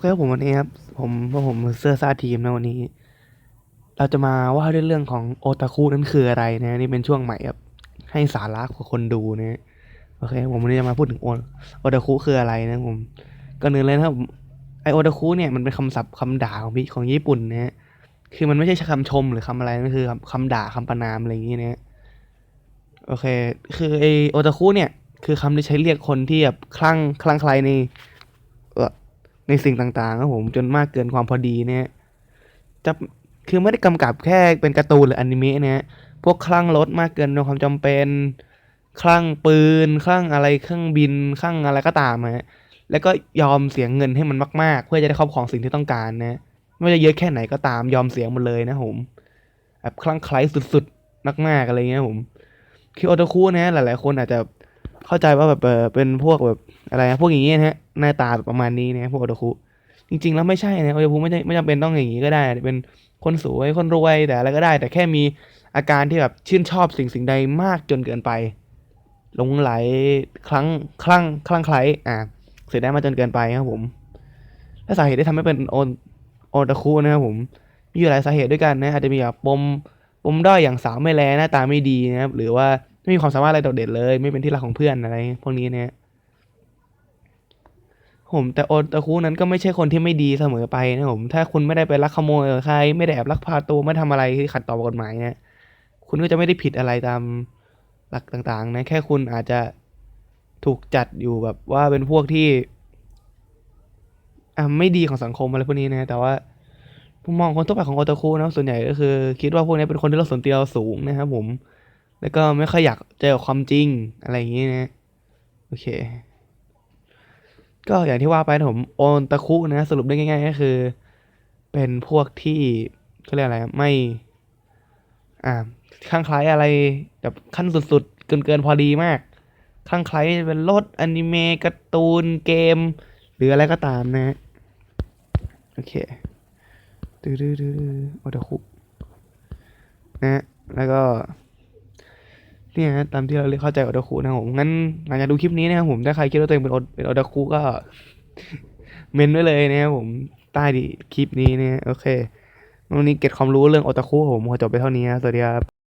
เคครับผมวันนี้ครับผมพวกผมเสื้อซาทีมนะวันนี้ เราจะมาว่าด้วยเรื่องของโอตาคุนั้นคืออะไรนะนี่เป็นช่วงใหม่ครับให้สาระกับคนดูนะโอเคผมวันนี้จะมาพูดถึงโอโอตาคุคืออะไรนะผมก่อนอื่นเลยนะครับไอโอตาคุเนี่ยมันเป็นคำศัพท์คำด่าของพี่ของญี่ปุ่นนะฮะคือมันไม่ใช่คำชมหรือคำอะไรมันคือคำคำด่าคำประนามอะไรอย่างงี้นะโอเค คือไอโอตาคุเนี่ย คือคำที่ใช้เรียกคนที่แบบคลั่งคลั่งไคล้ใน ในสิ่งต่างๆครับผมจนมากเกินความพอดีเนี่ยจะคือไม่ได้กำกับแค่เป็นการ์ตูนหรืออนิเมะนะฮะพวกคลั่งรถมากเกินความจำเป็น คลั่งปืน คลั่งอะไรเครื่องบิน คลั่งอะไรก็ตามฮะแล้วก็ยอมเสียเงินให้มันมาก ๆ เพื่อจะได้ครอบครองสิ่งที่ต้องการนะไม่ว่าจะเยอะแค่ไหนก็ตามยอมเสียหมดเลยนะผมแบบคลั่งไคล้สุดๆมากๆอะไรเงี้ยผมคือโอตาคุนะหลายๆคนอาจจะ เข้าใจว่าแบบเออเป็นพวกแบบอะไรนะพวกอย่างเงี้นะฮะหน้าตาแบบประมาณนี้นะพวกโอตาคุจริง ๆ แล้วไม่ใช่นะโอตาคุไม่ใช่ไม่จำเป็นต้องอย่างนี้ก็ได้เป็นคนสวยคนรวยแต่อะไรก็ได้ แต่แค่มีอาการที่แบบชื่นชอบสิ่งสิ่งใดมากจนเกินไปหลงไหลคลั่งคลั่งคลั่งไคล้อ่าเสียได้มาจนเกินไปครับผมและสาเหตุที่ทำให้เป็นโอโอตาคุนะครับผมมีอยู่หลายสาเหตุด้วยกันนะอาจจะมีแบบปมปมด้อยอย่างสาวไม่แลหน้าตาไม่ดีนะครับหรือว่า ไม่มีความสามารถอะไรโดดเด่นเลย ไม่เป็นที่รักของเพื่อนอะไรพวกนี้เนี่ยผมแต่โอตาคุนั้นก็ไม่ใช่คนที่ไม่ดีเสมอไปนะผม ถ้าคุณไม่ได้ไปลักขโมยใคร ไม่ได้แอบลักพาตัวไม่ทำอะไรที่ขัดต่อกฎหมายเนี่ยคุณก็จะไม่ได้ผิดอะไรตามหลักต่างๆ นะ แค่คุณอาจจะถูกจัดอยู่แบบว่าเป็นพวกที่อะไม่ดีของสังคมอะไรพวกนี้นะ แต่ว่ามุมมองคนทั่วไปของโอตาคุนะส่วนใหญ่ก็คือ คิดว่าพวกนี้เป็นคนที่โลกส่วนตัวสูงนะครับผม แล้วก็ไม่ค่อยอยากเจอความจริงอะไรอย่างนี้นะโอเค ก็อย่างที่ว่าไปนะผมโอนตะคุนะ สรุปได้ง่าย ๆ ก็คือ เป็นพวกที่เขาเรียกอะไรไม่ อ่าคลั่งคล้ายอะไรแบบขั้นสุดๆ เกินเกินพอดีมากคลั่งคล้ายเป็นรถอนิเมะการ์ตูนเกม หรืออะไรก็ตามนะ โอเคดื้อดื้อดื้อโอตะคุนะแล้วก็ เนี่ยตามที่เราเรียกเข้าใจโอตาคุนะผมงั้นหลังจากดูคลิปนี้นะครับผมถ้าใครคิดว่าตัวเองเป็นโอเป็นโอตาคุก็ เมนไว้เลยนะครับผมใต้ดีคลิปนี้เนี่ยโอเควันนี้เก็บความรู้เรื่องโอตาคุผมขอจบไปเท่านี้สวัสดีครับ